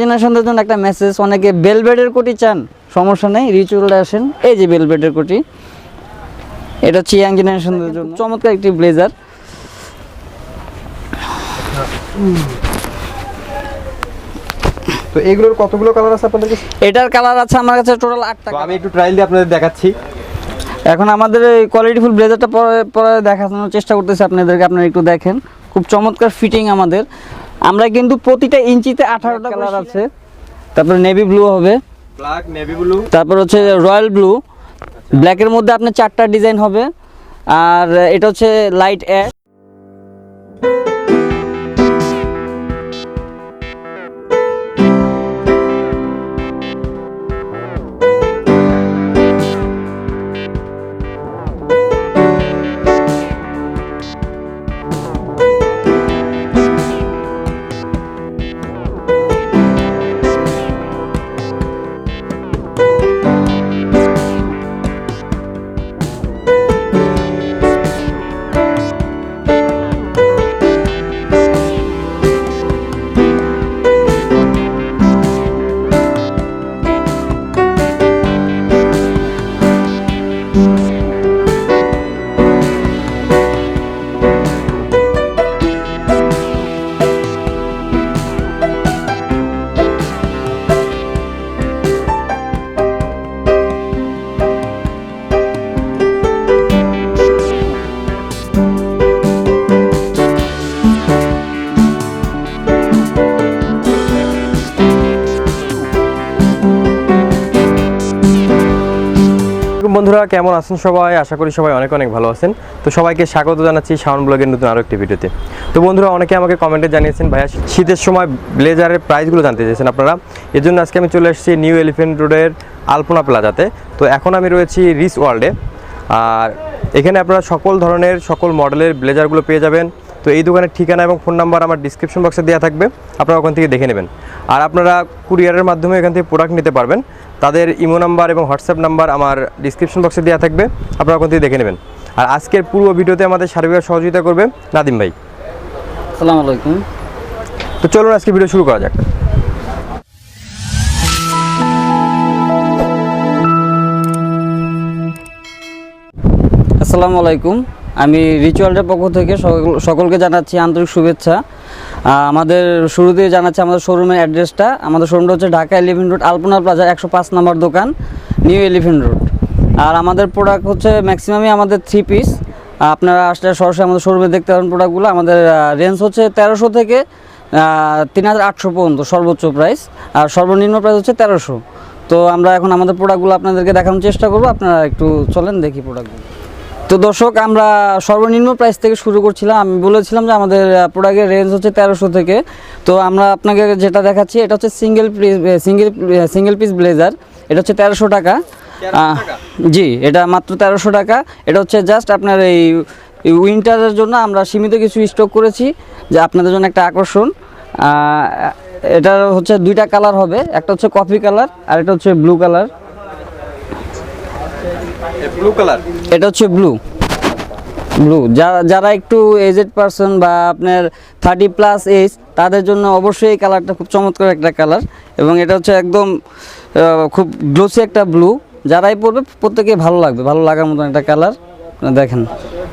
জেনারেশনদের জন্য একটা মেসেজ অনেকে বেলবেডের কোটি চান সমস্যা নেই রিচুয়ালে আসেন। এই যে বেলবেডের কোটি এটা হচ্ছে ইয়াং জেনারেশনদের জন্য। চমৎকার একটি ব্লেজার তো এগুলোর কতগুলো কালার আছে আপনাদের কাছে? এটার কালার আছে আমার কাছে টোটাল আটটা আমি একটু ট্রায়াল দিয়ে আপনাদের দেখাচ্ছি। এখন আমাদের এই কোয়ালিটিফুল ব্লেজারটা পরে পরে দেখানোর চেষ্টা করতেছি আপনাদেরকে আপনারা একটু দেখেন। খুব চমৎকার ফিটিং আমাদের। আমরা কিন্তু প্রতিটা ইঞ্চিতে আঠারোটা কালার আছে। তারপরে নেভি ব্লু হবে। ব্ল্যাক নেভি ব্লু তারপর হচ্ছে রয়্যাল ব্লু ব্ল্যাকের মধ্যে আপনার চারটা ডিজাইন হবে। আর এটা হচ্ছে লাইট অ্যাশ বন্ধুরা, কেমন আছেন সবাই? আশা করি সবাই অনেক অনেক ভালো আছেন। তো সবাইকে স্বাগত জানাচ্ছি শাওন ব্লগের নতুন আরও একটি ভিডিওতে। তো বন্ধুরা, অনেকে আমাকে কমেন্টে জানিয়েছেন, ভাইয়া, শীতের সময় ব্লেজারের প্রাইসগুলো জানতে চেয়েছেন আপনারা। এর জন্য আজকে আমি চলে এসেছি নিউ এলিফেন্ট রোডের আলপনা প্লাজাতে তো এখন আমি রয়েছি রিস ওয়ার্ল্ডে আর এখানে আপনারা সকল ধরনের, সকল মডেলের ব্লেজারগুলো পেয়ে যাবেন। তো এই দোকানের ঠিকানা এবং ফোন নাম্বার আমার ডিসক্রিপশন বক্সে দেওয়া থাকবে আপনারা ওখান থেকে দেখে নেবেন। আর আপনারা কুরিয়ারের মাধ্যমে এখান থেকে প্রোডাক্ট নিতে পারবেন। তাদের ইমো নাম্বার এবং হোয়াটসঅ্যাপ নাম্বার আমার ডিসক্রিপশন বক্সে দেওয়া থাকবে আপনারা ওখান থেকে দেখে নেবেন। আর আজকের পুরো ভিডিওতে আমাদের সার্বিক সহযোগিতা করবে নাদিম ভাই। আসসালামু আলাইকুম। তো চলুন আজকে ভিডিও শুরু করা যাক। আসসালামু আলাইকুম। আমি রিচুয়ালটের পক্ষ থেকে সকল- সকলকে জানাচ্ছি আন্তরিক শুভেচ্ছা। আমাদের শুরুতেই জানাচ্ছি আমাদের শোরুমের অ্যাড্রেসটা আমাদের শোরুমটা হচ্ছে Dhaka eleven road Alpana plaza একশো পাঁচ নম্বর দোকান নিউ এলিভেন রোড আর আমাদের প্রোডাক্ট হচ্ছে ম্যাক্সিমামই আমাদের থ্রি পিস আপনারা আসলে সরাসরি আমাদের শোরুমে দেখতে পারেন প্রোডাক্টগুলো আমাদের রেঞ্জ হচ্ছে তেরোশো থেকে তিন হাজার আটশো পর্যন্ত সর্বোচ্চ প্রাইস আর সর্বনিম্ন প্রাইস হচ্ছে তেরোশো। তো আমরা এখন আমাদের প্রোডাক্টগুলো আপনাদেরকে দেখানোর চেষ্টা করব। আপনারা একটু চলেন দেখি প্রোডাক্টগুলো তো দর্শক আমরা সর্বনিম্ন প্রাইস থেকে শুরু করছিলাম। আমি বলেছিলাম যে আমাদের প্রোডাক্টের রেঞ্জ হচ্ছে তেরোশো থেকে। তো আমরা আপনাকে যেটা দেখাচ্ছি এটা হচ্ছে single piece single single piece blazer এটা হচ্ছে তেরোশো টাকা। জি এটা মাত্র তেরোশো টাকা। এটা হচ্ছে জাস্ট আপনার এই উইন্টারের জন্য আমরা সীমিত কিছু স্টক করেছি যে আপনাদের জন্য একটা আকর্ষণ। এটা হচ্ছে দুইটা কালার হবে। একটা হচ্ছে কফি কালার আর এটা হচ্ছে ব্লু কালার ব্লু কালার এটা হচ্ছে ব্লু ব্লু যারা যারা একটু এজেড পারসন বা আপনার থার্টি প্লাস এজ তাদের জন্য অবশ্যই এই কালারটা খুব চমৎকার একটা কালার এবং এটা হচ্ছে একদম খুব গ্লোসি একটা ব্লু যারাই পরবে প্রত্যেকে ভালো লাগবে। ভালো লাগার মতন একটা কালার দেখেন।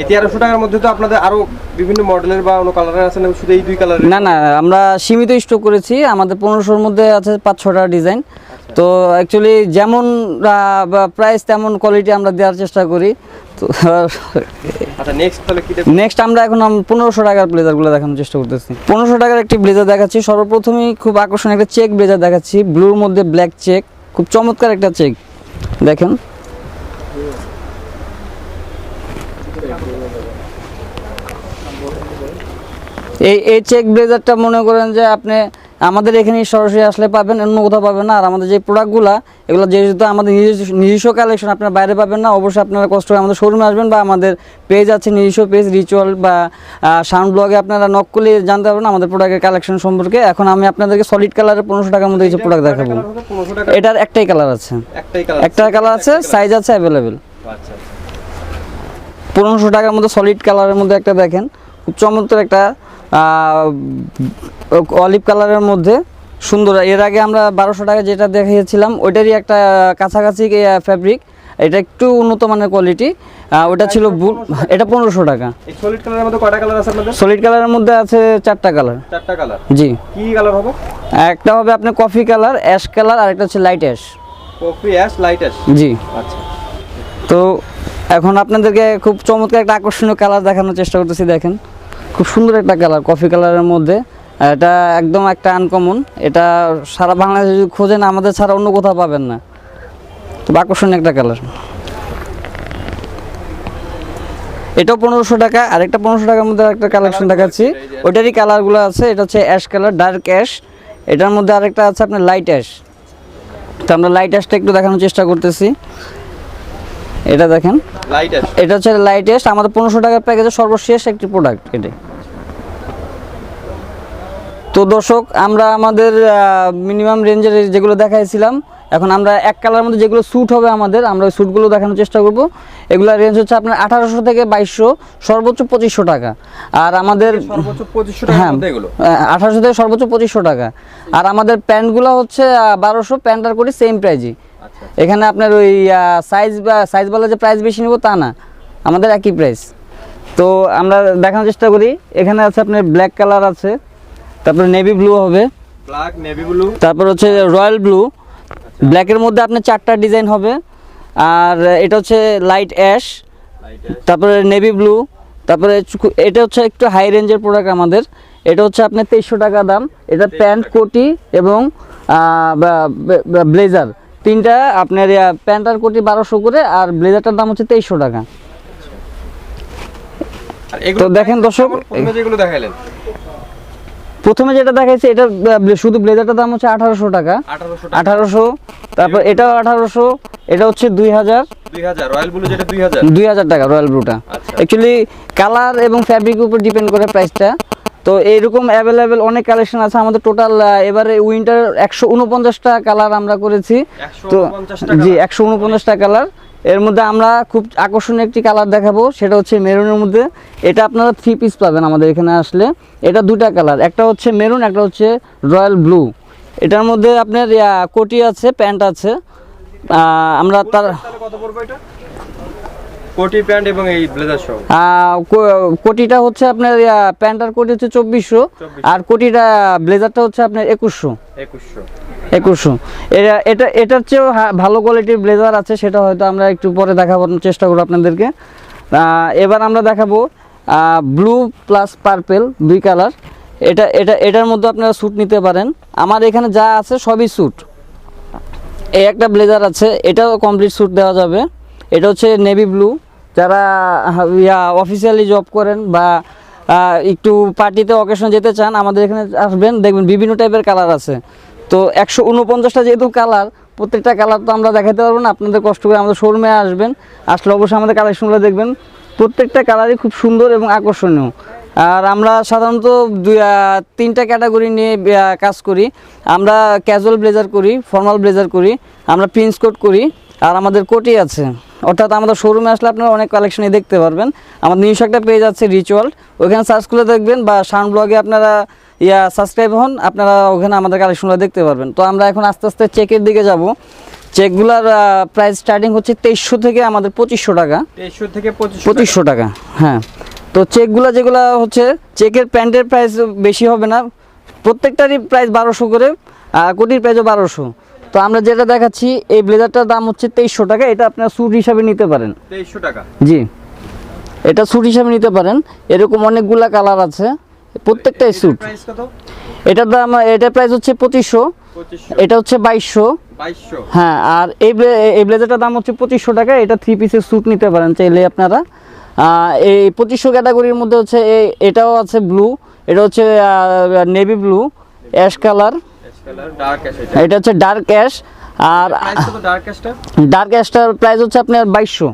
এই তেরোশো টাকার মধ্যে তো আপনাদের আরও বিভিন্ন মডেলের বা অন্য কালারের আছে না? শুধু এই দুই কালারের না না আমরা সীমিত স্টক করেছি। আমাদের পনেরোশোর মধ্যে আছে পাঁচ ছটা ডিজাইন তো অ্যাকচুয়ালি যেমন প্রাইস তেমন কোয়ালিটি আমরা দেওয়ার চেষ্টা করি। তো আচ্ছা নেক্সট নেক্সট আমরা এখন পনেরোশো টাকার ব্লেজারগুলো দেখানোর চেষ্টা করতেছি। পনেরোশো টাকার একটি ব্লেজার দেখাচ্ছি। সর্বপ্রথমেই খুব আকর্ষণীয় একটা চেক ব্লেজার দেখাচ্ছি। ব্লুর মধ্যে ব্ল্যাক চেক খুব চমৎকার একটা চেক দেখেন। এই এই চেক ব্লেজারটা মনে করেন যে আপনি আমাদের এখানে সরাসরি আসলে পাবেন অন্য কোথাও পাবেন না। আর আমাদের যে প্রোডাক্টগুলো এগুলো যেহেতু আমাদের নিজস্ব কালেকশন আপনারা বাইরে পাবেন না অবশ্যই আপনারা কষ্ট করে আমাদের শোরুমে আসবেন বা আমাদের পেজ আছে নিজস্ব পেজ রিচুয়াল বা সাউন্ড ব্লগে আপনারা নক করলে জানতে পারবেন আমাদের প্রোডাক্টের কালেকশন সম্পর্কে। এখন আমি আপনাদেরকে সলিড কালারের পনেরোশো টাকার মধ্যে কিছু প্রোডাক্ট দেখাবো। এটার একটাই কালার আছে। একটাই কালার একটা কালার আছে সাইজ আছে অ্যাভেলেবেল আচ্ছা পনেরোশো টাকার মধ্যে সলিড কালারের মধ্যে একটা দেখেন। খুব চমৎকার একটা অলিভ কালারের মধ্যে সুন্দর। এর আগে আমরা বারোশো টাকা যেটা দেখিয়েছিলাম ওইটারই একটা কাছাকাছি ফ্যাব্রিক এটা একটু উন্নত মানের কোয়ালিটি ওটা ছিল এটা পনেরোশো টাকা। সলিড কালারের মধ্যে কালার আছে আপনাদের? সলিড কালারের মধ্যে আছে চারটা কালার চারটা কালার জি। কি কালার হবে? একটা হবে আপনার কফি কালার অ্যাশ কালার আর একটা হচ্ছে light ash coffee ash light ash জি। আচ্ছা। তো এখন আপনাদেরকে খুব চমৎকার একটা আকর্ষণীয় কালার দেখানোর চেষ্টা করতেছি দেখেন। খুব সুন্দর একটা কালার কফি কালারের মধ্যে। এটা একদম একটা আনকমন এটা সারা বাংলাদেশে যদি খোঁজেন আমাদের ছাড়া অন্য কোথাও পাবেন না। তো আকর্ষণীয় একটা কালার এটাও পনেরোশো টাকা আর একটা পনেরোশো টাকার মধ্যে একটা কালেকশন দেখাচ্ছি। ওইটারই কালারগুলো আছে এটা হচ্ছে অ্যাশ কালার ডার্ক অ্যাশ এটার মধ্যে আরেকটা আছে আপনার লাইট অ্যাশ তো আমরা লাইট অ্যাশটা একটু দেখানোর চেষ্টা করতেছি। এটা দেখেন। লাইট অ্যাশ এটা হচ্ছে লাইটেস্ট আমাদের পনেরোশো টাকার প্যাকেজের সর্বশেষ একটি প্রোডাক্ট এটাই তো দর্শক আমরা আমাদের মিনিমাম রেঞ্জের যেগুলো দেখাইছিলাম এখন আমরা এক কালার মধ্যে যেগুলো স্যুট হবে আমাদের আমরা ওই স্যুটগুলো দেখানোর চেষ্টা করব। এগুলোর রেঞ্জ হচ্ছে আপনার আঠারোশো থেকে বাইশশো সর্বোচ্চ পঁচিশশো টাকা। আর আমাদের সর্বোচ্চ পঁচিশশো টাকার হ্যাঁ আঠারোশো থেকে সর্বোচ্চ পঁচিশশো টাকা। আর আমাদের প্যান্টগুলো হচ্ছে বারোশো প্যান্ট আর করি সেম প্রাইজই আচ্ছা। এখানে আপনার ওই সাইজ বা সাইজ বলে যে প্রাইস বেশি নেব তা না আমাদের একই প্রাইস তো আমরা দেখানোর চেষ্টা করি এখানে আছে আপনার ব্ল্যাক কালার আছে। তারপরে নেভি ব্লু হবে। ব্ল্যাক নেভি ব্লু তারপর হচ্ছে রয়্যাল ব্লু ব্ল্যাকের মধ্যে আপনার চারটা ডিজাইন হবে। আর এটা হচ্ছে লাইট অ্যাশ তারপরে নেভি ব্লু তারপরে এটা হচ্ছে একটু হাই রেঞ্জের প্রোডাক্ট আমাদের। এটা হচ্ছে আপনার তেইশশো টাকা দাম। এটা প্যান্ট কোটি এবং ব্লেজার তিনটা আপনার প্যান্ট আর কোটি বারোশো করে আর ব্লেজারটার দাম হচ্ছে তেইশশো টাকা। এগুলো তো দেখেন দর্শক, যেগুলো দেখাইলেন? প্রথমে যেটা দেখাইছে এটা শুধু ব্লেজারটার দাম হচ্ছে আঠারোশো টাকা। আঠারোশো তারপর এটাও আঠারোশো এটা হচ্ছে দুই হাজার। দুই হাজার টাকা রয়্যাল ব্লুটা। অ্যাকচুয়ালি কালার এবং ফ্যাব্রিক উপর ডিপেন্ড করে প্রাইসটা তো এইরকম অ্যাভেলেবেল অনেক কালেকশন আছে। আমাদের টোটাল এবারে উইন্টার একশো উনপঞ্চাশটা কালার আমরা করেছি। তো 149 টা জি। একশো উনপঞ্চাশটা কালার এর মধ্যে আমরা খুব আকর্ষণীয় একটি কালার দেখাবো, সেটা হচ্ছে মেরুনের মধ্যে। এটা আপনারা থ্রি পিস পাবেন আমাদের এখানে আসলে। এটা দুটা কালার, একটা হচ্ছে মেরুন, একটা হচ্ছে রয়্যাল ব্লু। এটার মধ্যে আপনার কোটি আছে, প্যান্ট আছে। আমরা তার তাহলে কত পড়বে এটা কোটি প্যান্ট এবং এই ব্লেজার সহ। কোটিটা হচ্ছে আপনার প্যান্ট আর কোটি হচ্ছে চব্বিশশো আর কোটিটা ব্লেজারটা হচ্ছে আপনার একুশশো। একুশশো। একুশশো। এটা এটা এটার চেয়েও ভালো কোয়ালিটির ব্লেজার আছে সেটা হয়তো আমরা একটু পরে দেখাবার চেষ্টা করব আপনাদেরকে। এবার আমরা দেখাবো ব্লু প্লাস পার্পেল দুই কালার। এটা এটা এটার মধ্যে আপনারা স্যুট নিতে পারেন। আমার এখানে যা আছে সবই স্যুট এই একটা ব্লেজার আছে এটাও কমপ্লিট স্যুট দেওয়া যাবে। এটা হচ্ছে নেভি ব্লু যারা ইয়া অফিসিয়ালি জব করেন বা একটু পার্টিতে অকেশন যেতে চান, আমাদের এখানে আসবেন, দেখবেন বিভিন্ন টাইপের কালার আছে। তো একশো উনপঞ্চাশটা যেহেতু কালার প্রত্যেকটা কালার তো আমরা দেখাতে পারব না, আপনাদের কষ্ট করে আমাদের শোরুমে আসবেন, আসলে অবশ্যই আমাদের কালেকশনগুলো দেখবেন। প্রত্যেকটা কালারই খুব সুন্দর এবং আকর্ষণীয়। আর আমরা সাধারণত দুই তিনটা ক্যাটাগরি নিয়ে কাজ করি। আমরা ক্যাজুয়াল ব্লেজার করি ফর্মাল ব্লেজার করি, আমরা প্রিন্স কোট করি। আর আমাদের কোটি আছে। অর্থাৎ আমাদের শোরুমে আসলে আপনারা অনেক কালেকশনই দেখতে পারবেন। আমাদের নিজস্ব একটা পেজ আছে রিচুয়াল ওইখানে সার্চ করে দেখবেন বা সাউন্ড ব্লগে আপনারা ইয়া সাবস্ক্রাইব হন। আপনারা ওখানে আমাদের কালেকশনগুলো দেখতে পারবেন। তো আমরা এখন আস্তে আস্তে চেকের দিকে যাব। চেকগুলার প্রাইস স্টার্টিং হচ্ছে তেইশশো থেকে আমাদের পঁচিশশো টাকা। তেইশশো থেকে পঁচিশশো টাকা। হ্যাঁ। তো চেকগুলো যেগুলো হচ্ছে চেকের প্যান্টের প্রাইস বেশি হবে না। প্রত্যেকটারই প্রাইস বারোশো করে আর কোটির প্রাইসও বারোশো। তো আমরা যেটা দেখাচ্ছি এই ব্লেজারটার দাম হচ্ছে তেইশশো টাকা। এটা আপনার স্যুট হিসাবে নিতে পারেন। তেইশশো টাকা। জি। এটা স্যুট হিসাবে নিতে পারেন। এরকম অনেকগুলা কালার আছে। প্রত্যেকটাই স্যুট। এটার দাম এটার প্রাইস হচ্ছে পঁচিশশো। এটা হচ্ছে বাইশশো। হ্যাঁ আর এই এই ব্লেজারটার দাম হচ্ছে পঁচিশশো টাকা। এটা থ্রি পিসের স্যুট নিতে পারেন চাইলে আপনারা। এই পঁচিশশো ক্যাটাগরির মধ্যে হচ্ছে এটাও আছে ব্লু এটা হচ্ছে নেভি ব্লু অ্যাশ কালার এটা। হচ্ছে ডার্ক অ্যাশ আর ডার্ক অ্যাশটা অ্যাশটার প্রাইস হচ্ছে আপনার বাইশশো।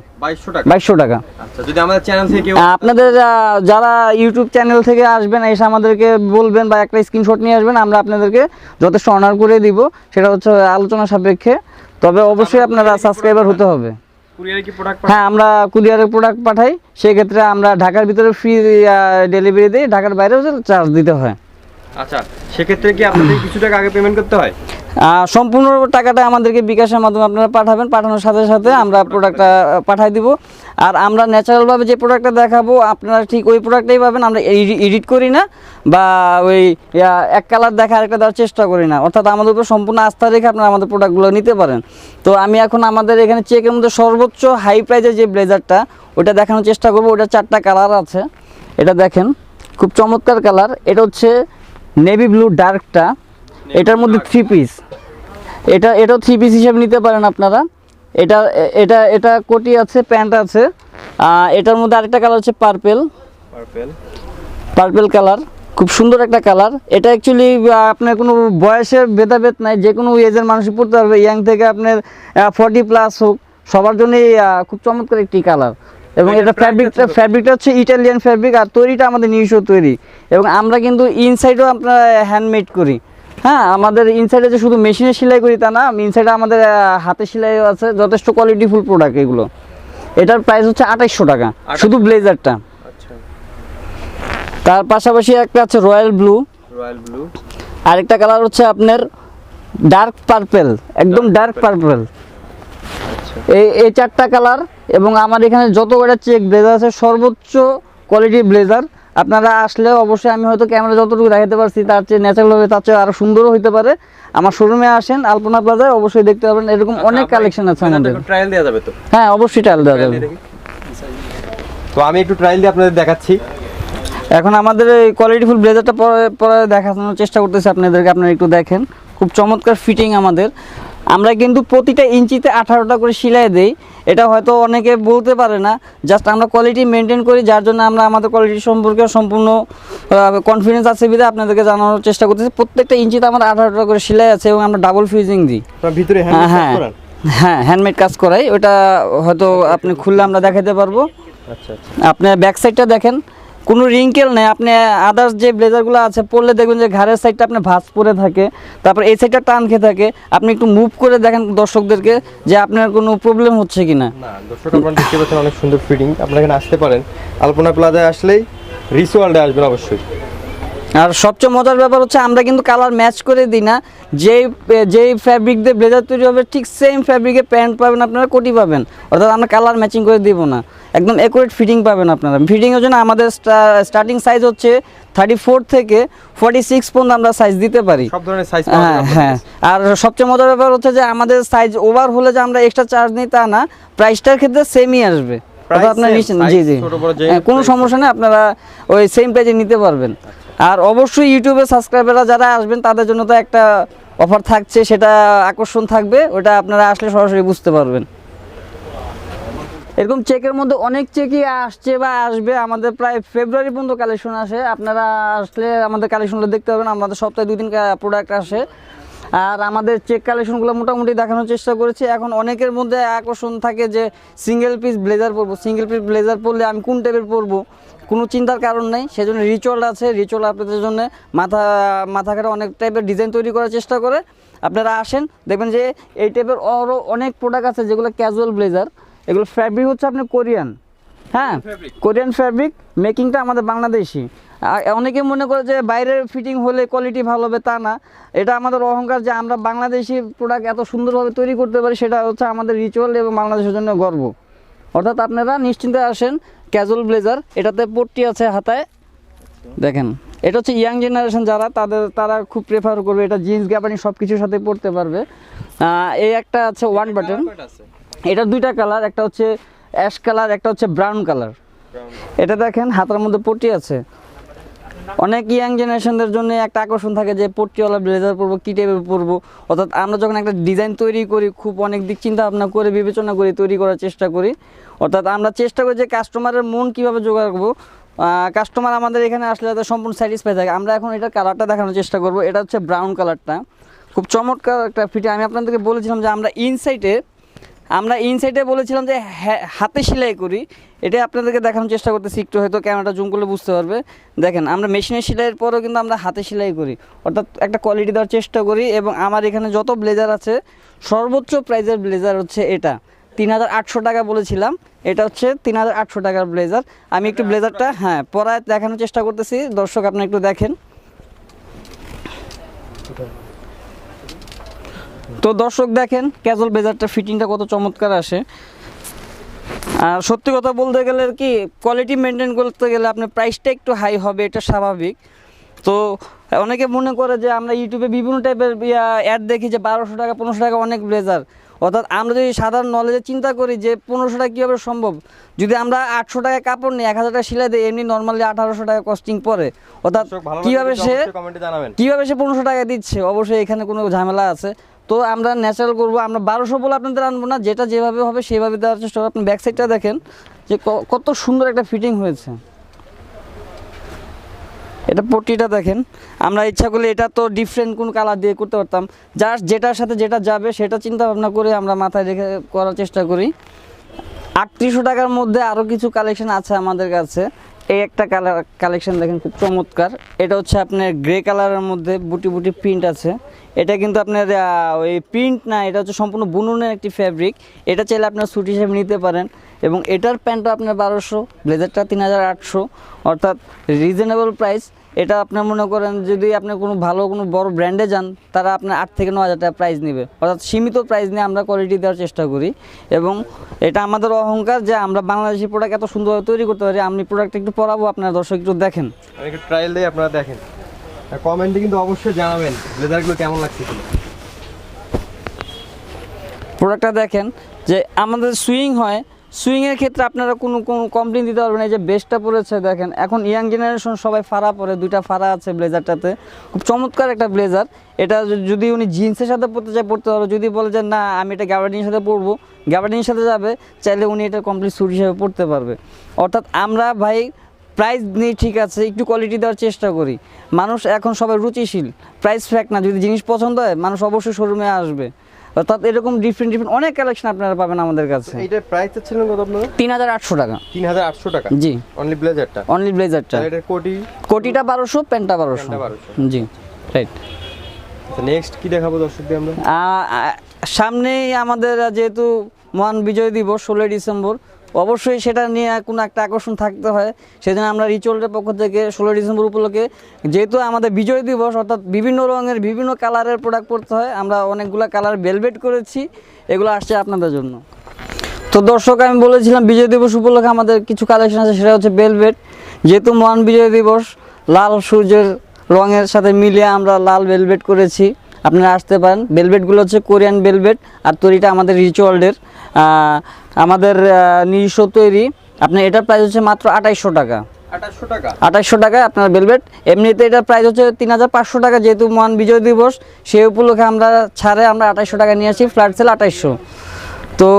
বাইশশো টাকা। আচ্ছা আপনাদের যারা ইউটিউব চ্যানেল থেকে আসবেন এসে আমাদেরকে বলবেন বা একটা স্ক্রিনশট নিয়ে আসবেন আমরা আপনাদেরকে যথেষ্ট অনার করে দিব। সেটা হচ্ছে আলোচনা সাপেক্ষে। তবে অবশ্যই আপনারা সাবস্ক্রাইবার হতে হবে। হ্যাঁ আমরা কুরিয়ারের প্রোডাক্ট পাঠাই। সেক্ষেত্রে আমরা ঢাকার ভিতরে ফ্রি ডেলিভারি দিই ঢাকার বাইরেও চার্জ দিতে হয়। আচ্ছা সেক্ষেত্রে কি আপনাদের কিছু টাকা আগে পেমেন্ট করতে হয়? সম্পূর্ণ টাকাটা আমাদেরকে বিকাশের মাধ্যমে আপনারা পাঠাবেন, পাঠানোর সাথে সাথে আমরা প্রোডাক্টটা পাঠাই দিব। আর আমরা ন্যাচারালভাবে যে প্রোডাক্টটা দেখাবো, আপনারা ঠিক ওই প্রোডাক্টটাই পাবেন, আমরা এডিট করি না বা ওই এক কালার দেখা আরেকটা দেওয়ার চেষ্টা করি না। অর্থাৎ আমাদের উপর সম্পূর্ণ আস্থা রেখে আপনারা আমাদের প্রোডাক্টগুলো নিতে পারেন। তো আমি এখন আমাদের এখানে চেকের মধ্যে সর্বোচ্চ হাই প্রাইজের যে ব্লেজারটা ওটা দেখানোর চেষ্টা করব। ওটা চারটা কালার আছে। এটা দেখেন, খুব চমৎকার কালার এটা হচ্ছে নেভি ব্লু ডার্কটা এটার মধ্যে থ্রি পিস এটা এটাও থ্রি পিস হিসেবে নিতে পারেন আপনারা। এটা এটা এটা কোটি আছে প্যান্ট আছে। এটার মধ্যে আরেকটা কালার হচ্ছে পার্পেল পার্পেল পার্পেল কালার খুব সুন্দর একটা কালার এটা অ্যাকচুয়ালি আপনার কোনো বয়সের ভেদাভেদ নাই যে কোনো এজের মানুষই পড়তে পারবে। ইয়াং থেকে আপনার ফর্টি প্লাস হোক সবার জন্যই খুব চমৎকার একটি কালার এবং এটা ফ্যাব্রিকটা ফ্যাব্রিকটা হচ্ছে ইটালিয়ান ফ্যাব্রিক আর তৈরিটা আমাদের নিজস্ব তৈরি। এবং আমরা কিন্তু ইনসাইডও আপনার হ্যান্ডমেড করি। হ্যাঁ আমাদের ইনসাইডে যে শুধু মেশিনে সেলাই করি তা না ইনসাইডে আমাদের হাতে সেলাইও আছে যথেষ্ট কোয়ালিটিফুল প্রোডাক্ট এগুলো। এটার প্রাইস হচ্ছে আঠাইশশো টাকা শুধু ব্লেজারটা আচ্ছা। তার পাশাপাশি একটা আছে রয়্যাল ব্লু রয়্যাল ব্লু আরেকটা কালার হচ্ছে আপনার ডার্ক পার্পেল একদম ডার্ক পার্পেল এই এই চারটা কালার এবং আমার এখানে যত কটা চেক ব্লেজার আছে সর্বোচ্চ কোয়ালিটির ব্লেজার আপনারা আসলে অবশ্যই আমি হয়তো ক্যামেরা যতটুকু দেখাতে পারছি তার চেয়ে ন্যাচারাল হবে তার চেয়ে আরও সুন্দরও হতে পারে। আমার শোরুমে আসেন আলপনা প্লাজায় অবশ্যই দেখতে পাবেন এরকম অনেক কালেকশন আছে আমাদের। ট্রায়াল দেওয়া যাবে তো? হ্যাঁ অবশ্যই টাইল দেওয়া যাবে। তো আমি একটু ট্রায়াল দিয়ে আপনাদের দেখাচ্ছি। এখন আমাদের এই কোয়ালিটিফুল ব্লেজারটা পরে পরে দেখানোর চেষ্টা করতেছি আপনাদেরকে আপনারা একটু দেখেন। খুব চমৎকার ফিটিং আমাদের। আমরা কিন্তু প্রতিটা ইঞ্চিতে আঠারোটা করে সেলাই দেই। এটা হয়তো অনেকে বলতে পারে না জাস্ট আমরা কোয়ালিটি মেনটেন করি যার জন্য আমরা আমাদের কোয়ালিটি সম্পর্কে সম্পূর্ণ কনফিডেন্স আছে বিধে আপনাদেরকে জানানোর চেষ্টা করতেছি। প্রত্যেকটা ইঞ্চিতে আমাদের আঠারোটা করে সেলাই আছে এবং আমরা ডাবল ফিউজিং দিই। ভিতরে হ্যাঁ হ্যাঁ হ্যাঁ হ্যান্ডমেড কাজ করাই। ওটা হয়তো আপনি খুললে আমরা দেখাতে পারব। আচ্ছা আচ্ছা। আপনি ব্যাক সাইডটা দেখেন। কোনো রিঙ্কেল নেই আপনি আদার্স যে ব্লেজারগুলো আছে পরলে দেখবেন যে ঘাড়ের সাইডটা আপনি ভাঁজ পরে থাকে তারপর এই সাইডটা টান খেয়ে থাকে আপনি একটু মুভ করে দেখেন দর্শকদেরকে যে আপনার কোনো প্রবলেম হচ্ছে কি না না দর্শক আপনারা দেখতে পাচ্ছেন অনেক সুন্দর ফিটিং আপনারা এখানে আসতে পারেন। আলপনা প্লাজায় আসলেই রিস ওয়ার্ল্ডে আসবেন অবশ্যই। আর সবচেয়ে মজার ব্যাপার হচ্ছে আমরা কিন্তু কালার ম্যাচ করে দিই না। যেই যেই ফ্যাব্রিক দিয়ে ব্লেজার তৈরি হবে ঠিক সেম ফ্যাব্রিকে প্যান্ট পাবেন আপনারা কোটি পাবেন। অর্থাৎ আমরা কালার ম্যাচিং করে দিব না। একদম অ্যাকুরেট ফিটিং পাবেন আপনারা। ফিটিংয়ের জন্য আমাদের স্টার্টিং সাইজ হচ্ছে থার্টি ফোর থেকে ফর্টি সিক্স পর্যন্ত আমরা সাইজ দিতে পারি। সব ধরনের সাইজ হ্যাঁ হ্যাঁ। আর সবচেয়ে মজার ব্যাপার হচ্ছে যে আমাদের সাইজ ওভার হলে যে আমরা এক্সট্রা চার্জ নিই তা না প্রাইসটার ক্ষেত্রে সেমই আসবে। আপনার জি জি। হ্যাঁ, কোনো সমস্যা নেই আপনারা ওই সেম প্রাইজে নিতে পারবেন। আর অবশ্যই ইউটিউবে সাবস্ক্রাইবাররা যারা আসবেন তাদের জন্য তো একটা অফার থাকছে সেটা আকর্ষণ থাকবে ওটা আপনারা আসলে সরাসরি বুঝতে পারবেন। এরকম চেকের মধ্যে অনেক চেকই আসছে বা আসবে। আমাদের প্রায় ফেব্রুয়ারি পর্যন্ত কালেকশন আসে। আপনারা আসলে আমাদের কালেকশনগুলো দেখতে পাবেন আমাদের সপ্তাহে দুই দিন প্রোডাক্ট আসে। আর আমাদের চেক কালেকশনগুলো মোটামুটি দেখানোর চেষ্টা করেছি। এখন অনেকের মধ্যে আকর্ষণ থাকে যে সিঙ্গেল পিস ব্লেজার পরবো। সিঙ্গেল পিস ব্লেজার পরলে আমি কোন টাইপের পরবো? কোনো চিন্তার কারণ নেই। সেজন্য রিচুয়াল আছে। রিচুয়াল আপনাদের জন্য মাথা মাথা কাটা অনেক টাইপের ডিজাইন তৈরি করার চেষ্টা করে। আপনারা আসেন, দেখবেন যে এই টাইপের আরও অনেক প্রোডাক্ট আছে যেগুলো ক্যাজুয়াল ব্লেজার এগুলো ফ্যাব্রিক হচ্ছে আপনার কোরিয়ান। হ্যাঁ? কোরিয়ান ফ্যাব্রিক মেকিংটা আমাদের বাংলাদেশি। অনেকে মনে করে যে বাইরের ফিটিং হলে কোয়ালিটি ভালো হবে তা না। এটা আমাদের অহংকার যে আমরা বাংলাদেশি প্রোডাক্ট এত সুন্দরভাবে তৈরি করতে পারি সেটা হচ্ছে আমাদের রিচুয়াল এবং বাংলাদেশের জন্য গর্ব। অর্থাৎ আপনারা নিশ্চিন্তে আসেন ক্যাজুয়াল ব্লেজার এটাতে পট্টি আছে হাতায়। দেখেন এটা হচ্ছে ইয়াং জেনারেশন যারা তাদের তারা খুব প্রেফার করবে এটা জিন্স গ্যাপানি সব কিছুর সাথে পড়তে পারবে। এই একটা আছে ওয়ান বাটন এটা দুইটা কালার, একটা হচ্ছে অ্যাশ কালার, একটা হচ্ছে ব্রাউন কালার। এটা দেখেন, হাতের মধ্যে পট্টি আছে। অনেক ইয়াং জেনারেশনদের জন্য একটা আকর্ষণ থাকে যে পট্টিওয়ালা ব্লেজার পরবো, কী টাইপের পরবো। অর্থাৎ আমরা যখন একটা ডিজাইন তৈরি করি, খুব অনেক দিক চিন্তা ভাবনা করে, বিবেচনা করি, তৈরি করার চেষ্টা করি। অর্থাৎ আমরা চেষ্টা করি যে কাস্টমারের মন কীভাবে জোগাড় করব। কাস্টমার আমাদের এখানে আসলে যাতে সম্পূর্ণ স্যাটিসফাই থাকে। আমরা এখন এটার কালারটা দেখানোর চেষ্টা করব। এটা হচ্ছে ব্রাউন কালারটা খুব চমৎকার একটা ফিটে আমি আপনাদেরকে বলেছিলাম যে আমরা ইনসাইটে আমরা ইনসাইডে বলেছিলাম যে হাতে সেলাই করি। এটা আপনাদেরকে দেখানোর চেষ্টা করতেছি, একটু হয়তো ক্যামেরাটা জুম করলে বুঝতে পারবে। দেখেন, আমরা মেশিনের সেলাইয়ের পরেও কিন্তু আমরা হাতে সেলাই করি। অর্থাৎ একটা কোয়ালিটি দেওয়ার চেষ্টা করি এবং আমার এখানে যত ব্লেজার আছে, সর্বোচ্চ প্রাইজের ব্লেজার হচ্ছে এটা। তিন হাজার আটশো টাকা বলেছিলাম, এটা হচ্ছে তিন হাজার আটশো টাকার ব্লেজার আমি একটু ব্লেজারটা হ্যাঁ পরায় দেখানোর চেষ্টা করতেছি। দর্শক, আপনি একটু দেখেন। তো দর্শক দেখেন ক্যাজুয়াল ব্লেজারটা ফিটিংটা কত চমৎকার আসে। আর সত্যি কথা বলতে গেলে কি কোয়ালিটি মেনটেন করতে গেলে আপনার প্রাইসটা একটু হাই হবে এটা স্বাভাবিক। তো অনেকে মনে করে যে আমরা ইউটিউবে বিভিন্ন টাইপের অ্যাড দেখি যে বারোশো টাকা পনেরোশো টাকা অনেক ব্লেজার অর্থাৎ আমরা যদি সাধারণ নলেজে চিন্তা করি যে পনেরোশো টাকা কীভাবে সম্ভব? যদি আমরা আটশো টাকা কাপড় নিই এক হাজার টাকা সিলাই দিই এমনি নর্মালি আঠারোশো টাকা কস্টিং পরে অর্থাৎ কীভাবে সে কীভাবে সে পনেরোশো টাকা দিচ্ছে? অবশ্যই এখানে কোনো ঝামেলা আছে। তো আমরা ন্যাচারাল করব, আমরা বারোশো বলে আপনাদের আনব না, যেটা যেভাবে হবে সেভাবে দেওয়ার চেষ্টা করব। আপনি ব্যাক সাইডটা দেখেন, যে কত সুন্দর একটা ফিটিং হয়েছে। এটা পট্টিটা দেখেন, আমরা ইচ্ছা করলে এটা তো ডিফারেন্ট কোন কালার দিয়ে করতে পারতাম। জাস্ট যেটার সাথে যেটা যাবে, সেটা চিন্তা ভাবনা করে আমরা মাথায় রেখে করার চেষ্টা করি। আটত্রিশশো টাকার মধ্যে আরও কিছু কালেকশন আছে আমাদের কাছে। এই একটা কালার কালেকশন দেখেন, খুব চমৎকার। এটা হচ্ছে আপনার গ্রে কালারের মধ্যে বুটি বুটি প্রিন্ট আছে। এটা কিন্তু আপনার ওই প্রিন্ট না, এটা হচ্ছে সম্পূর্ণ বুননের একটি ফ্যাব্রিক এটা চাইলে আপনার স্যুট হিসেবে নিতে পারেন। এবং এটার প্যান্টটা আপনার বারোশো, ব্লেজারটা তিন হাজার আটশো। অর্থাৎ রিজনেবল প্রাইস এটা আপনার মনে করেন যদি আপনি কোনো ভালো, কোনো বড় ব্র্যান্ডে যান, তারা আপনার আট থেকে ন হাজার টাকা প্রাইস নেবে। অর্থাৎ সীমিত প্রাইস নিয়ে আমরা কোয়ালিটি দেওয়ার চেষ্টা করি। এবং এটা আমাদের অহংকার যে আমরা বাংলাদেশি প্রোডাক্ট এত সুন্দরভাবে তৈরি করতে পারি। আমি প্রোডাক্ট একটু পরাবো, আপনার দর্শক একটু দেখেন। ট্রায়াল দিয়ে আপনারা দেখেন। কমেন্টে কিন্তু অবশ্যই জানাবেন ব্লেজারগুলো কেমন লাগছে প্রোডাক্টটা দেখেন, যে আমাদের সুইং হয় সুইংয়ের ক্ষেত্রে আপনারা কোনো কোনো কমপ্লেন দিতে পারবেন এই যে বেস্টটা পড়েছে, দেখেন, এখন ইয়াং জেনারেশন সবাই ফাড়া পরে, দুইটা ফাড়া আছে ব্লেজারটাতে খুব চমৎকার একটা ব্লেজার এটা যদি উনি জিন্সের সাথে পড়তে চায় পড়তে পারবে। যদি বলে যে, না, আমি এটা গ্যাবার্ডিনের সাথে পরবো। গ্যাবার্ডিনের সাথে যাবে, চাইলে উনি এটা কমপ্লিট স্যুট হিসেবে পড়তে পারবে। অর্থাৎ আমরা ভাই প্রাইস নিয়ে ঠিক আছে একটু কোয়ালিটি দেওয়ার চেষ্টা করি। মানুষ এখন সবাই রুচিশীল। প্রাইস ফ্যাক্ট না যদি জিনিস পছন্দ হয় মানুষ অবশ্যই শোরুমে আসবে। অর্থাৎ এরকম ডিফারেন্ট ডিফারেন্ট অনেক কালেকশন আপনারা পাবেন আমাদের কাছে। এইটার প্রাইস ছিলেন কত আপনাদের? তিন হাজার আটশো টাকা। তিন হাজার আটশো টাকা? জি। অনলি ব্লেজারটা অনলি ব্লেজারটা এটার কোটি? কোটিটা বারোশো প্যান্টটা বারোশো। প্যান্টটা 1200 জি রাইট নেক্সট কি দেখাবো দর্শকদের আমরা? সামনেই আমাদের যেহেতু মহান বিজয় দিবস ষোলোই ডিসেম্বর অবশ্যই সেটা নিয়ে কোনো একটা আকর্ষণ থাকতে হয়। সেজন্য আমরা রিচুয়ালের পক্ষ থেকে ষোলোই ডিসেম্বর উপলক্ষে যেহেতু আমাদের বিজয় দিবস, অর্থাৎ বিভিন্ন রঙের, বিভিন্ন কালারের প্রোডাক্ট পড়তে হয়, আমরা অনেকগুলো কালার বেলভেট করেছি, এগুলো আসছে আপনাদের জন্য। তো দর্শক, আমি বলেছিলাম বিজয় দিবস উপলক্ষে আমাদের কিছু কালেকশন আছে, সেটা হচ্ছে বেলভেট যেহেতু মহান বিজয় দিবস, লাল সূর্যের রঙের সাথে মিলিয়ে আমরা লাল বেলভেট করেছি। আপনারা আসতে পারেন। বেলভেটগুলো হচ্ছে কোরিয়ান বেলভেট আর তৈরিটা আমাদের রিচুয়াল্ডের আমাদের নিজস্ব তৈরি। আপনার এটার প্রাইস হচ্ছে মাত্র আঠাইশশো টাকা। আঠাশশো টাকা? আপনার বেলভেট এমনিতে এটার প্রাইস হচ্ছে তিন হাজার পাঁচশো টাকা যেহেতু মহান বিজয় দিবস সেই উপলক্ষে আমরা ছাড়ে আমরা আঠাইশশো টাকা নিয়ে আসি ফ্ল্যাট সেল আঠাইশশো। তো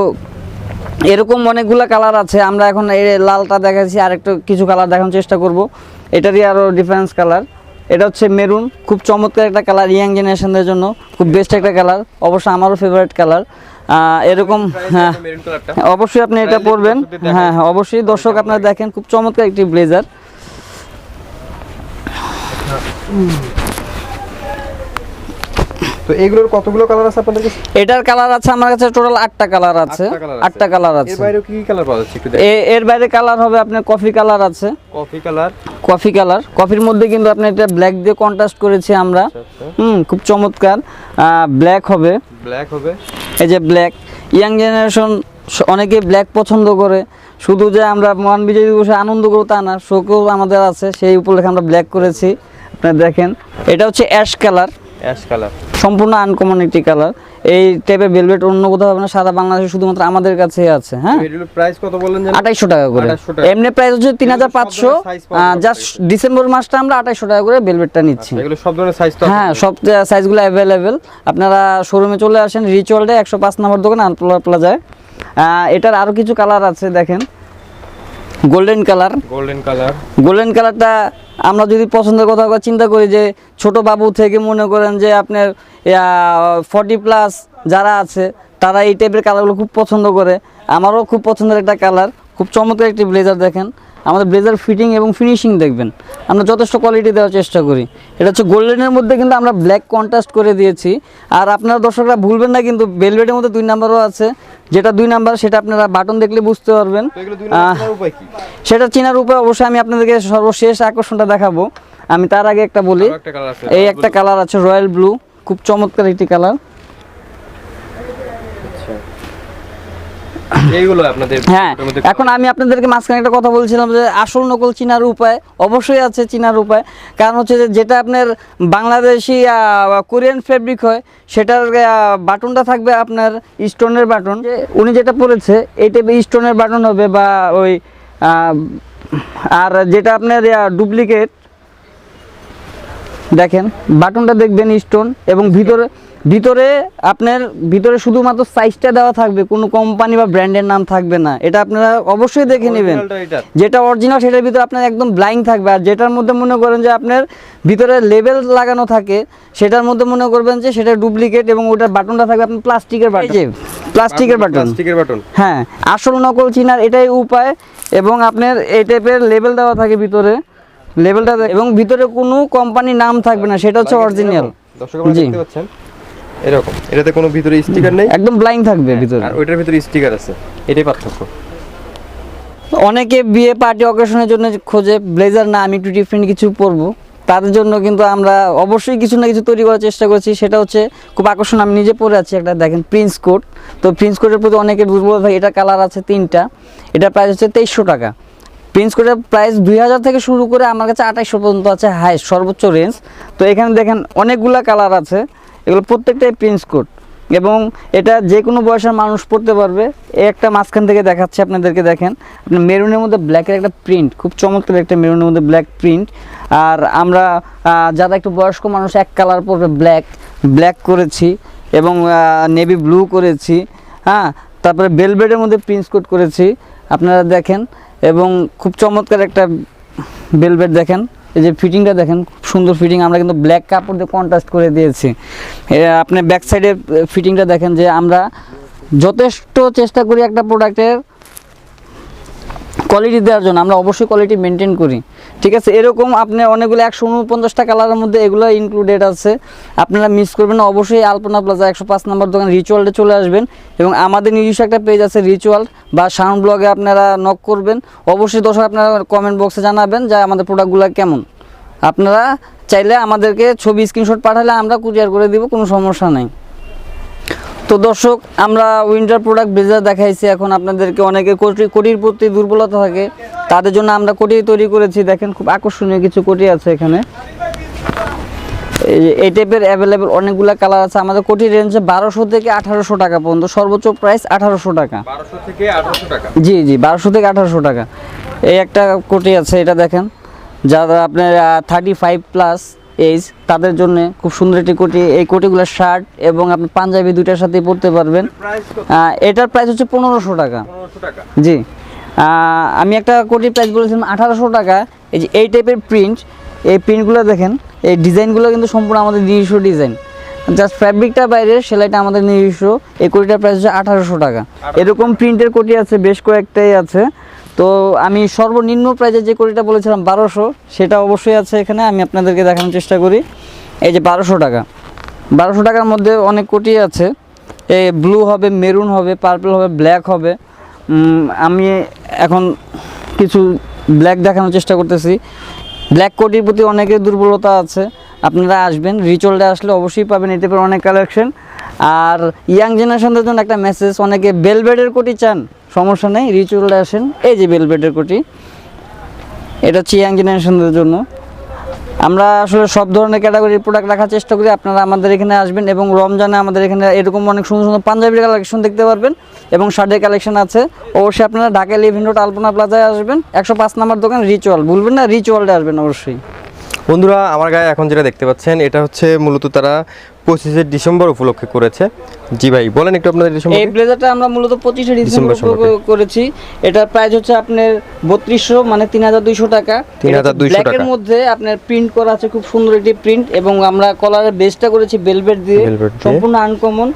এরকম অনেকগুলো কালার আছে আমরা এখন এই লালটা দেখাচ্ছি আর একটু কিছু কালার দেখানোর চেষ্টা করব। এটারই আরও ডিফারেন্স কালার এটা হচ্ছে মেরুন খুব চমৎকার একটা কালার ইয়াং জেনারেশনদের জন্য খুব বেস্ট একটা কালার অবশ্য আমারও ফেভারিট কালার এরকম হ্যাঁ। অবশ্যই আপনি এটা পরবেন। হ্যাঁ হ্যাঁ অবশ্যই দর্শক আপনারা দেখেন খুব চমৎকার একটি ব্লেজার তো এগুলোর কতগুলো কালার আছে আপনাদের কাছে? এটার কালার আছে আমার কাছে টোটাল আটটা কালার আছে আটটা colour আছে। কালারের আছে। কি কি কালার পাওয়া যাচ্ছে একটু এর বাইরে কালার হবে আপনার কফি কালার আছে। Coffee colour. Coffee colour. কফির মধ্যে কিন্তু আপনি এটা ব্ল্যাক দিয়ে কন্ট্রাস্ট করেছি আমরা। হুম খুব চমৎকার। ব্ল্যাক হবে। ব্ল্যাক হবে। এই যে ব্ল্যাক ইয়াং জেনারেশন অনেকে ব্ল্যাক পছন্দ করে। শুধু যে আমরা মহান বিজয় দিবসে আনন্দ করব তা না শোকেও আমাদের আছে। সেই উপলক্ষে আমরা ব্ল্যাক করেছি। আপনারা দেখেন। এটা হচ্ছে অ্যাশ কালার অ্যাশ কালার সম্পূর্ণ আনকমন একটি কালার এই টাইপের ভেলভেট অন্য কোথাও হবে না সারা বাংলাদেশে শুধুমাত্র আমাদের কাছে আছে হ্যাঁ? প্রাইস কত বললেন জানেন? আঠাইশশো টাকা করে। এমনি প্রাইস হচ্ছে তিন হাজার পাঁচশো। জাস্ট ডিসেম্বর মাসটা আমরা আঠাইশশো টাকা করে ভেলভেটটা নিচ্ছি। এগুলো সব ধরনের সাইজ তো হ্যাঁ সব সাইজগুলো অ্যাভেলেবেল আপনারা শোরুমে চলে আসেন রিচুয়ালডে একশো পাঁচ নম্বর দোকান আনপ্লা প্লাজায় আহ, এটার আরও কিছু কালার আছে দেখেন। Golden colour golden colour golden কালারটা আমরা যদি পছন্দের কথা চিন্তা করি যে ছোট বাবু থেকে মনে করেন যে আপনার ফর্টি প্লাস যারা আছে তারা এই টাইপের কালারগুলো খুব পছন্দ করে। আমারও খুব পছন্দের একটা কালার খুব চমৎকার একটি ব্লেজার দেখেন। আমাদের ব্লেজার ফিটিং এবং ফিনিশিং দেখবেন। আমরা যথেষ্ট কোয়ালিটি দেওয়ার চেষ্টা করি। এটা হচ্ছে গোল্ডেনের মধ্যে কিন্তু আমরা ব্ল্যাক কন্ট্রাস্ট করে দিয়েছি। আর আপনারা দর্শকরা ভুলবেন না কিন্তু বেলভেটের মধ্যে দুই নাম্বারও আছে। যেটা দুই নাম্বার সেটা আপনারা বাটন দেখলে বুঝতে পারবেন। সেটা চেনার উপায় অবশ্যই আমি আপনাদেরকে সর্বশেষ আকর্ষণটা দেখাবো। আমি তার আগে একটা বলি। এই একটা কালার আছে রয়্যাল ব্লু খুব চমৎকার একটি কালার এইগুলো আপনাদের হ্যাঁ এখন আমি আপনাদেরকে মাঝখানে একটা কথা বলছিলাম যে আসল নকল চিনার উপায় অবশ্যই আছে চিনার উপায়। কারণ হচ্ছে যে যেটা আপনার বাংলাদেশি কোরিয়ান ফেব্রিক হয় সেটার বাটনটা থাকবে আপনার স্টোনের বাটন। উনি যেটা পরেছে এই টাইপের স্টোনের বাটন হবে বা ওই আর যেটা আপনার ডুপ্লিকেট দেখেন বাটনটা দেখবেন স্টোন এবং ভিতরে ভিতরে আপনার ভিতরে শুধুমাত্র সাইজটা দেওয়া থাকবে কোনো কোম্পানি বা ব্র্যান্ডের নাম থাকবে না। এটা আপনারা অবশ্যই দেখে নেবেন। যেটা অরিজিনাল সেটার ভিতরে আপনার একদম ব্লাইং থাকবে। আর যেটার মধ্যে মনে করেন যে আপনার ভিতরে লেবেল লাগানো থাকে সেটার মধ্যে মনে করবেন যে সেটা ডুপ্লিকেট এবং ওটার বাটনটা থাকবে আপনার প্লাস্টিকের বাটন প্লাস্টিকের বাটন প্লাস্টিকের বাটন হ্যাঁ আসল নকল চিনার এটাই উপায় এবং আপনার এই টাইপের লেবেল দেওয়া থাকে ভিতরে। লেবেলটা এবং ভিতরে কোনো কোম্পানির নাম থাকবে না সেটা হচ্ছে অরিজিনাল দর্শক দেখতে পাচ্ছেন। এরকম। এটাতে কোনো ভিতরে স্টিকার নেই? একদম ব্লাইং থাকবে ভিতরে। আর ওইটার ভিতরে স্টিকার আছে। এটাই পার্থক্য। অনেকে বিয়ে পার্টি অকেশনের জন্য খোঁজে ব্লেজার না আমি একটু ডিফারেন্ট কিছু পরবো। তাদের জন্য কিন্তু আমরা অবশ্যই কিছু না কিছু তৈরি করার চেষ্টা করছি। সেটা হচ্ছে খুব আকর্ষণ আমি নিজে পরে আছি একটা দেখেন প্রিন্স কোট তো প্রিন্স কোটের প্রতি অনেকের দুর্বলতা থাকে এটা কালার আছে তিনটা। এটা প্রাইস হচ্ছে তেইশশো টাকা। প্রিন্স কোটের প্রাইস দুই হাজার থেকে শুরু করে আমার কাছে আঠাইশশো পর্যন্ত আছে হাইস্ট সর্বোচ্চ রেঞ্জ তো এখানে দেখেন অনেকগুলা কালার আছে। এগুলো প্রত্যেকটাই প্রিন্স কোট এবং এটা যে কোনো বয়সের মানুষ পড়তে পারবে। একটা মাঝখান থেকে দেখাচ্ছে, আপনাদেরকে দেখেন। আপনার মেরুনের মধ্যে ব্ল্যাকের একটা প্রিন্ট খুব চমৎকার একটা মেরুনের মধ্যে ব্ল্যাক প্রিন্ট আর আমরা যারা একটু বয়স্ক মানুষ, এক কালার পরবে ব্ল্যাক ব্ল্যাক করেছি এবং নেভি ব্লু করেছি হ্যাঁ? তারপরে বেলবেডের মধ্যে প্রিন্স কোট করেছি, আপনারা দেখেন। এবং খুব চমৎকার একটা বেলভেট দেখেন। এই যে ফিটিংটা দেখেন, খুব সুন্দর ফিটিং আমরা কিন্তু ব্ল্যাক কাপড় দিয়ে কন্ট্রাস্ট করে দিয়েছি। আপনি ব্যাক সাইডে ফিটিংটা দেখেন যে আমরা যথেষ্ট চেষ্টা করি একটা প্রোডাক্টের কোয়ালিটি দেওয়ার জন্য, আমরা অবশ্যই কোয়ালিটি মেনটেন করি। ঠিক আছে? এরকম আপনি অনেকগুলো একশো উনপঞ্চাশটা কালারের মধ্যে এগুলো ইনক্লুডেড আছে। আপনারা মিস করবেন না, অবশ্যই আলপনা প্লাজা একশো পাঁচ নম্বর দোকান রিচুয়ালটে চলে আসবেন এবং আমাদের নিজস্ব একটা পেজ আছে রিচুয়াল বা সাউন্ড ব্লগে আপনারা নক করবেন। অবশ্যই দর্শক আপনারা কমেন্ট বক্সে জানাবেন যে আমাদের প্রোডাক্টগুলো কেমন। আপনারা চাইলে আমাদেরকে ছবি স্ক্রিনশট পাঠালে আমরা কুরিয়ার করে দিব, কোনো সমস্যা নেই। তো দর্শক আমরা উইন্টার প্রোডাক্ট ব্লেজার দেখাইছি। এখন আপনাদেরকে অনেকে কোটি কোটির প্রতি দুর্বলতা থাকে। তাদের জন্য আমরা কোটি তৈরি করেছি। দেখেন খুব আকর্ষণীয় কিছু কোটি আছে এখানে। এই এই টাইপের অ্যাভেলেবেল অনেকগুলো কালার আছে। আমাদের কোটি রেঞ্জে বারোশো থেকে আঠারোশো টাকা পর্যন্ত। সর্বোচ্চ প্রাইস আঠারোশো টাকা। জি জি বারোশো থেকে আঠারোশো টাকা। এই একটা কোটি আছে এটা দেখেন। যারা আপনার থার্টি ফাইভ প্লাস এইজ তাদের জন্য খুব সুন্দর একটি কোটি এই কোটিগুলো শার্ট এবং আপনি পাঞ্জাবি দুইটার সাথে পরতে পারবেন। এটার প্রাইস হচ্ছে পনেরোশো টাকা। জি। আমি একটা কোটির প্রাইস বলেছিলাম আঠারোশো টাকা। এই যে এই টাইপের প্রিন্ট এই প্রিন্টগুলো দেখেন এই ডিজাইনগুলো কিন্তু সম্পূর্ণ আমাদের নিজস্ব ডিজাইন। জাস্ট ফ্যাব্রিকটা বাইরে সেলাইটা আমাদের নিজস্ব। এই কোটিটার প্রাইস হচ্ছে আঠারোশো টাকা। এরকম প্রিন্টের কোটি আছে বেশ কয়েকটাই আছে। তো আমি সর্বনিম্ন প্রাইজে যে কোটিটা বলেছিলাম বারোশো, সেটা অবশ্যই আছে এখানে, আমি আপনাদেরকে দেখানোর চেষ্টা করি। এই যে বারোশো টাকা। বারোশো টাকার মধ্যে অনেক কোটি আছে। এই ব্লু হবে, মেরুন হবে, পার্পল হবে, ব্ল্যাক হবে। আমি এখন কিছু ব্ল্যাক দেখানোর চেষ্টা করতেছি। ব্ল্যাক কোটির প্রতি অনেকের দুর্বলতা আছে। আপনারা আসবেন, রিচোল্ডে আসলে অবশ্যই পাবেন টাইপের অনেক কালেকশন। আর ইয়াং জেনারেশনদের জন্য একটা মেসেজ অনেকে বেলবেডের কোটি চান। সমস্যা নেই রিচোল্ডে আসেন। এই যে বেলবেডের কোটি। এটা ইয়াং জেনারেশনদের জন্য। আমরা আসলে সব ধরনের ক্যাটাগরির প্রোডাক্ট রাখার চেষ্টা করি, আপনারা আমাদের এখানে আসবেন এবং রমজানে আমাদের এখানে এরকম অনেক সুন্দর সুন্দর পাঞ্জাবির কালেকশন দেখতে পারবেন এবং শার্টের কালেকশন আছে। অবশ্যই আপনারা ঢাকা লিভিং রোড আলপনা প্লাজায় আসবেন। একশো পাঁচ নাম্বার দোকান রিচুয়াল ভুলবেন না রিচুয়ালটা আসবেন অবশ্যই। বন্ধুরা, আমার গায়ে এখন যেটা দেখতে পাচ্ছেন, এটা হচ্ছে মূলত তারা পঁচিশে ডিসেম্বর উপলক্ষে করেছে। জি ভাই বলেন একটু আপনাদের এই ব্লেজারটা আমরা মূলত পঁচিশে ডিসেম্বর। করেছি। এটার প্রাইস হচ্ছে আপনার বত্রিশশো মানে তিন হাজার দুইশো টাকা। 3,200 ব্ল্যাকের টাকা। মধ্যে আপনার প্রিন্ট করা আছে খুব সুন্দর একটি প্রিন্ট এবং আমরা কলারের বেসটা করেছি বেলভেট দিয়ে। সম্পূর্ণ আনকমন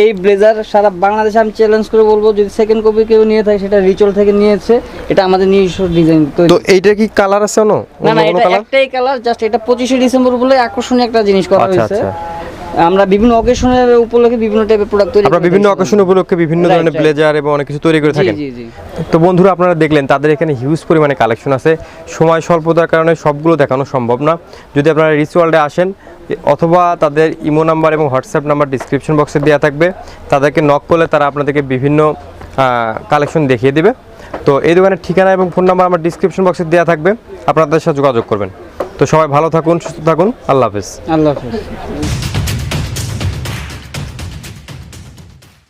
এই ব্লেজার সারা বাংলাদেশে আমি চ্যালেঞ্জ করে বলব যদি সেকেন্ড কপি কেউ নিয়ে থাকে সেটা রিচল থেকে নিয়েছে। এটা আমাদের নিজস্ব ডিজাইন তো এইটার কি কালার আছে না না এটা কালার একটাই কালার জাস্ট এটা পঁচিশে ডিসেম্বর বলে আকর্ষণীয় একটা জিনিস করা আচ্ছা, হয়েছে। আচ্ছা। আমরা বিভিন্ন অকেশনের উপলক্ষে বিভিন্ন টাইপের প্রোডাক্ট তৈরি করে বিভিন্ন অকেশন উপলক্ষে বিভিন্ন ধরনের. ব্লেজার এবং অনেক কিছু তৈরি করে থাকেন। জি জি। তো বন্ধুরা আপনারা দেখলেন তাদের এখানে হিউজ পরিমাণে কালেকশন আছে। সময় স্বল্পতার কারণে সবগুলো দেখানো সম্ভব না। যদি আপনারা রিচুয়ালডে আসেন অথবা তাদের ইমো নাম্বার এবং হোয়াটসঅ্যাপ নাম্বার ডিসক্রিপশন বক্সে দেওয়া থাকবে। তাদেরকে নক করলে তারা আপনাদেরকে বিভিন্ন কালেকশন দেখিয়ে দেবে। তো এই দোকানের ঠিকানা এবং ফোন নাম্বার আমার ডিসক্রিপশন বক্সে দেওয়া থাকবে। আপনাদের সাথে যোগাযোগ করবেন। তো সবাই ভালো থাকুন সুস্থ থাকুন। আল্লাহ হাফেজ। আল্লাহ হাফিজ।